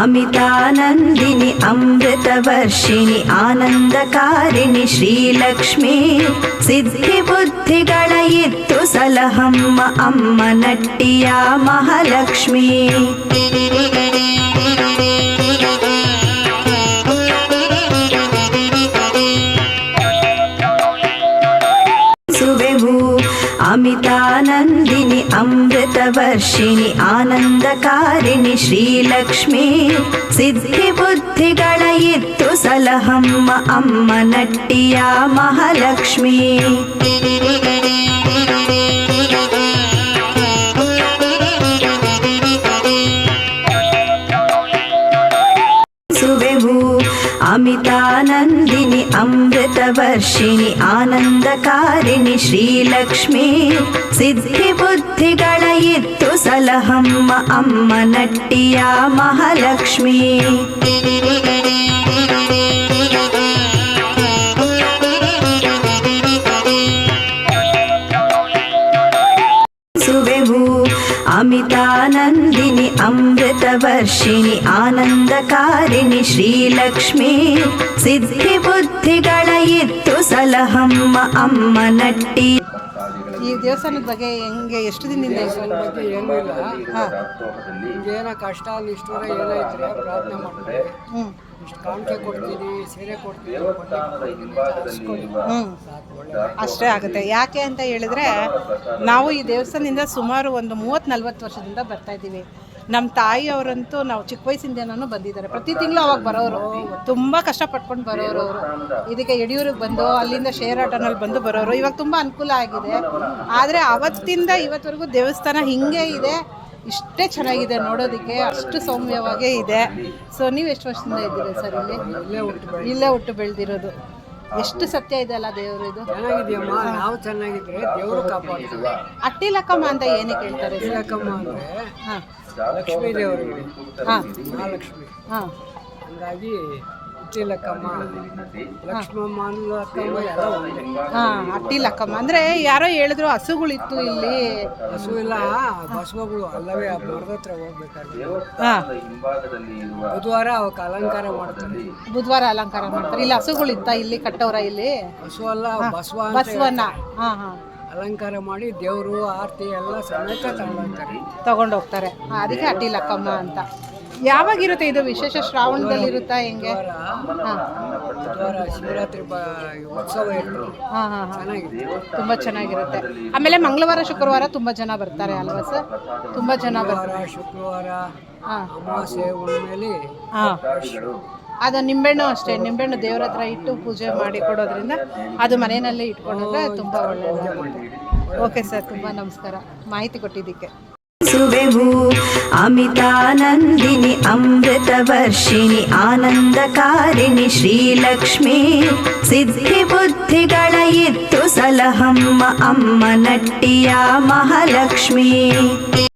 अमितानन्दिनि अमृतवर्षिणि आनन्दकारिणी श्रीलक्ष्मी सिद्धि बुद्धितु सलहम् अम्म नटिया महलक्ष्मी अमितानन्दिनि अमृतवर्षिणि आनन्दकारिणि श्रीलक्ष्मी। सिद्धिबुद्धिगणयित्तु सलहम्म अम्म नट्टिया महालक्ष्मी। ಅಮಿತಾನಂದಿನಿ ಅಮೃತವರ್ಷಿಣಿ ಆನಂದಕಾರಿಣಿ ಶ್ರೀಲಕ್ಷ್ಮಿ. ಸಿದ್ಧಿ ಬುದ್ಧಿಗಳ ಇತ್ತು ಸಲಹಮ್ಮ ಅಮ್ಮ अमितानन्दिनि अमृतवर्षिणि आनन्दकारिणि श्रीलक्ष्मी सिद्धिबुद्धित् ಸಲಹಮ್ಮ ಅಮ್ಮ ನಟ್ಟಿ. ಈ ದೇವಸ್ಥಾನದ ಬಗ್ಗೆ ಹೆಂಗೆ ಎಷ್ಟು ದಿನದಿಂದ? ಬಗ್ಗೆ ಏನೂ ಇಲ್ಲ ಏನೋ ಕಷ್ಟ ಅಲ್ಲಿ ಏನೋ ಏನಾಯ್ತು ಪ್ರಾರ್ಥನೆ ಮಾಡ್ತೀವಿ. ಹ್ಮ್. ಇಷ್ಟು ಕಾಣಿಕೆ ಕೊಡ್ತೀನಿ ಸೀರೆ ಕೊಡ್ತೀನಿ ಅಷ್ಟೇ ಆಗುತ್ತೆ. ಯಾಕೆ ಅಂತ ಹೇಳಿದ್ರೆ ನಾವು ಈ ದೇವಸ್ಥಾನದಿಂದ ಸುಮಾರು ಒಂದು ಮೂವತ್ತು ನಲ್ವತ್ತು ವರ್ಷದಿಂದ ಬರ್ತಾ ಇದ್ದೀವಿ. ನಮ್ಮ ತಾಯಿಯವರಂತೂ ನಾವು ಚಿಕ್ಕ ವಯಸ್ಸಿಂದನೂ ಬಂದಿದ್ದಾರೆ. ಪ್ರತಿ ತಿಂಗಳು ಅವಾಗ ಬರೋರು. ತುಂಬ ಕಷ್ಟಪಟ್ಕೊಂಡು ಬರೋರು ಅವರು. ಇದಕ್ಕೆ ಯಡಿಯೂರಿಗೆ ಬಂದು, ಅಲ್ಲಿಂದ ಶೇರ್ ಆಟೋನಲ್ಲಿ ಬಂದು ಬರೋರು. ಇವಾಗ ತುಂಬ ಅನುಕೂಲ ಆಗಿದೆ. ಆದರೆ ಅವತ್ತಿಂದ ಇವತ್ತವರೆಗೂ ದೇವಸ್ಥಾನ ಹಿಂಗೆ ಇದೆ. ಇಷ್ಟೇ ಚೆನ್ನಾಗಿದೆ ನೋಡೋದಕ್ಕೆ. ಅಷ್ಟು ಸೌಮ್ಯವಾಗೇ ಇದೆ. ಸೊ ನೀವು ಎಷ್ಟು ವರ್ಷದಿಂದ ಇದ್ದೀರಿ ಸರ್ ಇಲ್ಲಿ? ಇಲ್ಲೇ ಹುಟ್ಟು ಬೆಳೆದಿರೋದು. ಎಷ್ಟು ಸತ್ಯ ಇದೆಯಲ್ಲ ದೇವರು ಇದು? ಚೆನ್ನಾಗಿದೆಯಮ್ಮ ನಾವು ಚೆನ್ನಾಗಿದ್ರೆ ದೇವರು ಕಾಪಾಡ್ತೀವಿ ಅಟ್ಟಿಲಕ್ಕಮ್ಮ ಅಂತ ಏನಕ್ಕೆ ಹೇಳ್ತಾರೆ ಅಟ್ಟಿಲಕ್ಕಮ್ಮ ಅಂದ್ರೆ ಲಕ್ಷ್ಮೀ ದೇವರು. ಹಾಂ. ಮಹಾಲಕ್ಷ್ಮಿ. ಹಾಂ. ಹಂಗಾಗಿ ತಿಲಕಮ್ಮ ಲಕ್ಷ್ಮಮ್ಮ ಅಕ್ಕಮ್ಮ ಎಲ್ಲ ಒಂದೇ ಹಾಂ ಅಟ್ಟಿಲಕ್ಕಮ್ಮ ಅಂದರೆ ಯಾರೋ ಹೇಳಿದ್ರು ಹಸುಗಳಿತ್ತು ಇಲ್ಲಿ. ಹಸು ಇಲ್ಲ ಬಸವಗಳು ಅಲ್ಲವೇ ಆ ಮರದ ಹತ್ರ ಹೋಗ್ಬೇಕಾದ್ರೆ ಹಾಂ. ಬುಧವಾರ ಅವಕ್ಕೆ ಅಲಂಕಾರ ಮಾಡ್ತಾರೆ. ಬುಧವಾರ ಅಲಂಕಾರ ಮಾಡ್ತಾರೆ. ಇಲ್ಲಿ ಹಸುಗಳಿತ್ತ ಇಲ್ಲಿ ಕಟ್ಟೋರ ಇಲ್ಲಿ? ಹಸು ಅಲ್ಲ ಬಸವ ಅಂತ ಬಸವನ್ನ ಹಾಂ ಹಾಂ. ಅಲಂಕಾರ ಮಾಡಿ ದೇವರು ಆರತಿ ಎಲ್ಲ ಸಮೇತ ತಗೊಂಡೋಗ್ತಾರೆ. ತಗೊಂಡು ಹೋಗ್ತಾರೆ ಹಾಂ, ಅದಕ್ಕೆ ಅಟ್ಟಿಲಕ್ಕಮ್ಮ ಅಂತ. ಯಾವಾಗಿರುತ್ತೆ ಇದು ವಿಶೇಷ ಶ್ರಾವಣದಲ್ಲಿ ಇರುತ್ತಾ ಹೆಂಗೆ? ಬುಧವಾರ ಶಿವರಾತ್ರಿ ಬ ಉತ್ಸವ ಹಾಂ ಹಾಂ ಹಾಂ. ಚೆನ್ನಾಗಿದೆ ತುಂಬ ಚೆನ್ನಾಗಿರುತ್ತೆ. ಆಮೇಲೆ ಮಂಗಳವಾರ ಶುಕ್ರವಾರ ತುಂಬ ಜನ ಬರ್ತಾರೆ ಅಲ್ವಾ ಸರ್? ತುಂಬ ಜನ ಬರ್ತಾರೆ. ಶುಕ್ರವಾರ ಶುಕ್ರವಾರ ಹಾಂ. ಅಮಾವಾಸ್ಯೆ ಹುಣ್ಣಿಮೆಯಲ್ಲಿ ಹಾಂ. ಅದು ನಿಂಬೆಹಣ್ಣು ಅಷ್ಟೇ. ನಿಂಬೆಹಣ್ಣು ದೇವ್ರ ಹತ್ರ ಇಟ್ಟು ಪೂಜೆ ಮಾಡಿ ಕೊಡೋದ್ರಿಂದ ಅದು ಮನೆಯಲ್ಲೇ ಇಟ್ಕೊಂಡ್ರೆ ತುಂಬ ಒಳ್ಳೆಯದು ಓಕೆ ಸರ್ ತುಂಬ ನಮಸ್ಕಾರ. ಮಾಹಿತಿ ಕೊಟ್ಟಿದ್ದಕ್ಕೆ. ु अमितानन्दिनि अमृतवर्षिणि आनन्दकारिणि श्रीलक्ष्मी। सिद्धि सलहम्म अम्म नट्टिया महालक्ष्मी।